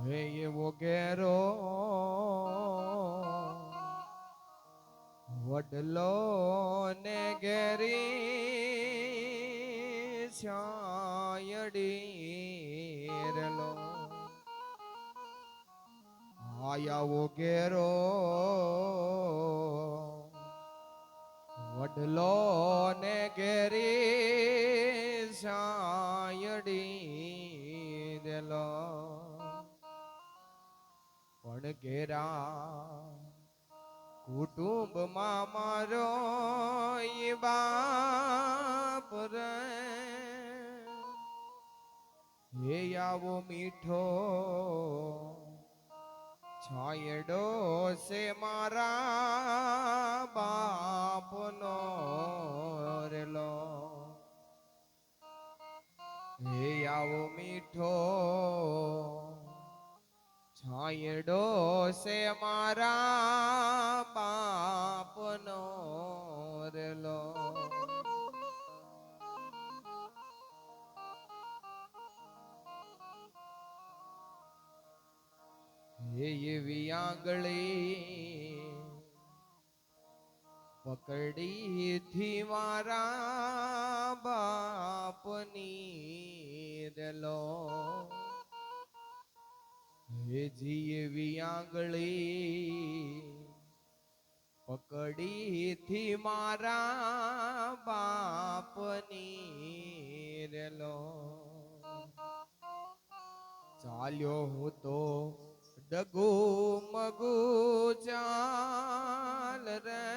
હે એવો ઘેરો વડલો ને ઘેરી છાયડી રેલો. આયાવો ઘેરો વડલો ને ઘેરી પણ ઘેરા. કુટુંબમાં મારો બાપ રે. હે આવો મીઠો છાયડો છે મારા બાપનો રેલો. હે આવો મીઠો છાયડો છે મારા બાપનો રેલો. એવી આંગળી પકડી થી મારા બાપની રેલો. હે જી એવી આંગળી પકડી મારા બાપની રેલો. ચાલ્યો હું તો ડગુ મગુ ચાલ રે.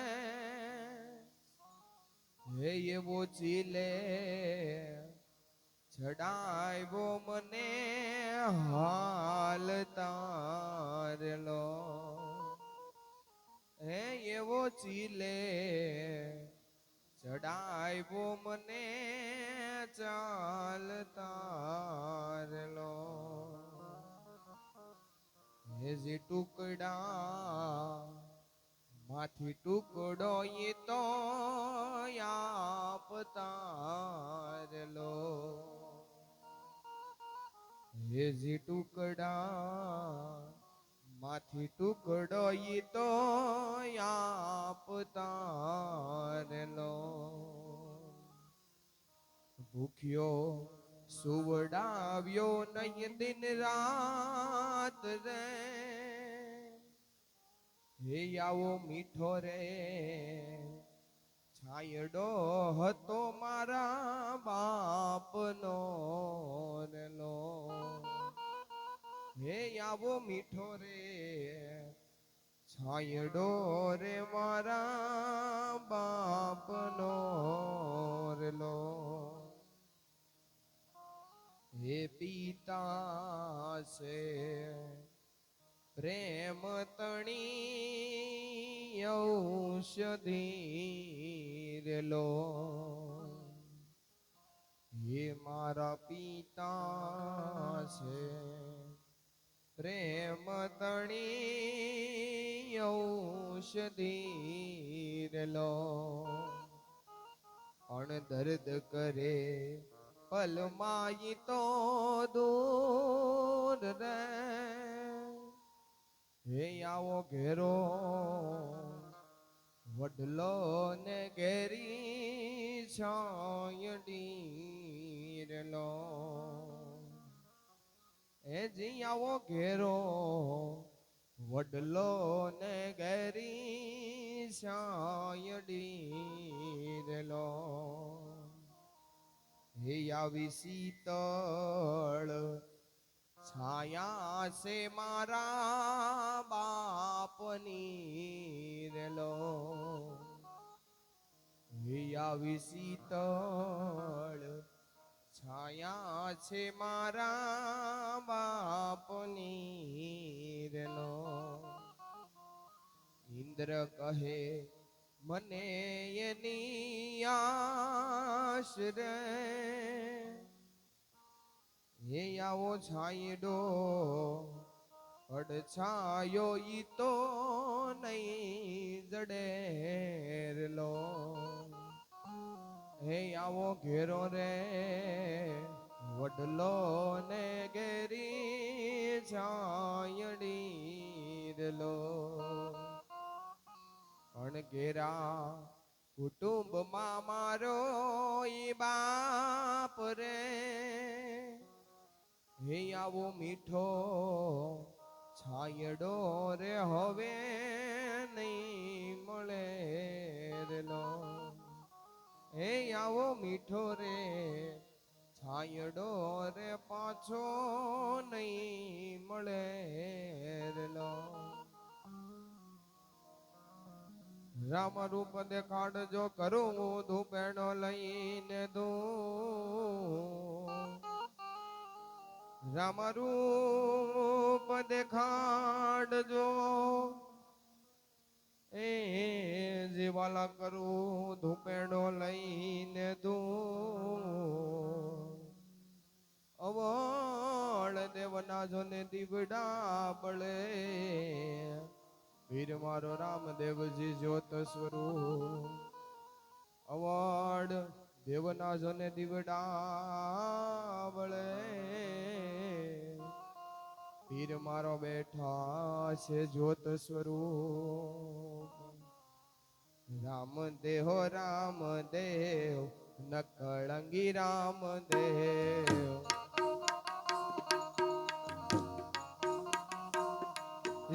હે એવો ચીલે ચડાવ્યો મને હાલ તારલો. હે એવો ચીલે ચડાવ્યો મને ચાલ તારલો. હે જે ટુકડા, માથી ટુકડો એ તો આપતારલો હે ટુકડા, માથી ટુકડો ઈ તો આપતારલો ભૂખ્યો સુવડાવ્યો નહીં દિન રાત રે. હે આવો મીઠો રે, છાયડો હતો મારા બાપનો. હે આવો મીઠો રે. છાયડો રે મારા બાપનો રલો. હે પિતા છે પ્રેમ તણી ઔષધિ લો હે મારા પિતા છે પ્રેમ તણી ઔષધિ રેલો. અણ દર્દ કરે, પલમાઈ તો દૂર રે. હે આવો ઘેરો વડલો ને ઘેરી છાયડી રેલો. એ આવો ઘેરો વડલો ને ઘેરી છાયડી રેલો. હે આવી શીતળ છાયા છે મારા બાપની રેલો. હે આવી શીતળ છાયા છે મારા બાપની રેલો ઇન્દ્ર કહે, મને એની આશ રે. હે આવો છાયડો, અડછાયો ઈ તો નહીં જડેરલો. હે આવો ઘેરો રે વડલો ને ઘેરી છાયડી લો. અણઘેરા કુટુંબમાં મારો બાપ રે. હે આવો મીઠો છાયડો રે, હવે નહીં મળે લો. હે આવો મીઠો રે છાયડો રે પાછો નહીં મળે રેલો. રામ રૂપ દેખાડજો કરું ધૂપેણો લઈને દઉં. રામ રૂપ દેખાડજો એ જીવાલા કરું ધૂપેણો લઈને દઉં. દેવના જોને દીવડા બળે. વીર મારો રામદેવજી જ્યોત સ્વરૂપ. અવડ દેવના જોને દીવડા બળે. વીર મારો બેઠા છે જ્યોત સ્વરૂપ. રામ દેહો રામ દેવ નકળંગી રામ દેવ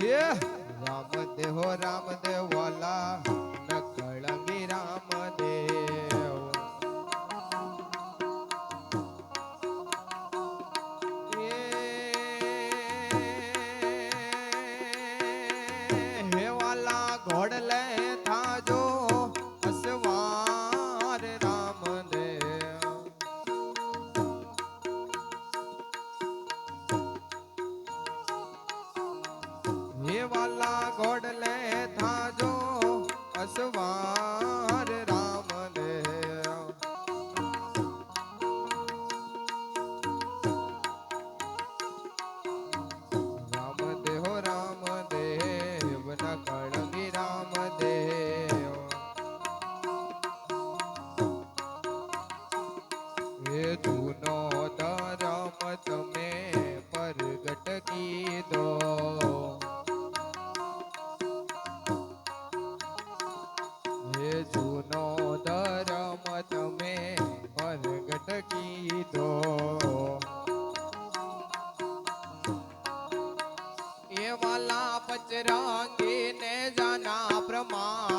રામ દેહો રામ દેવ वाचवा પચરંગી ને જાના પ્રમાણ.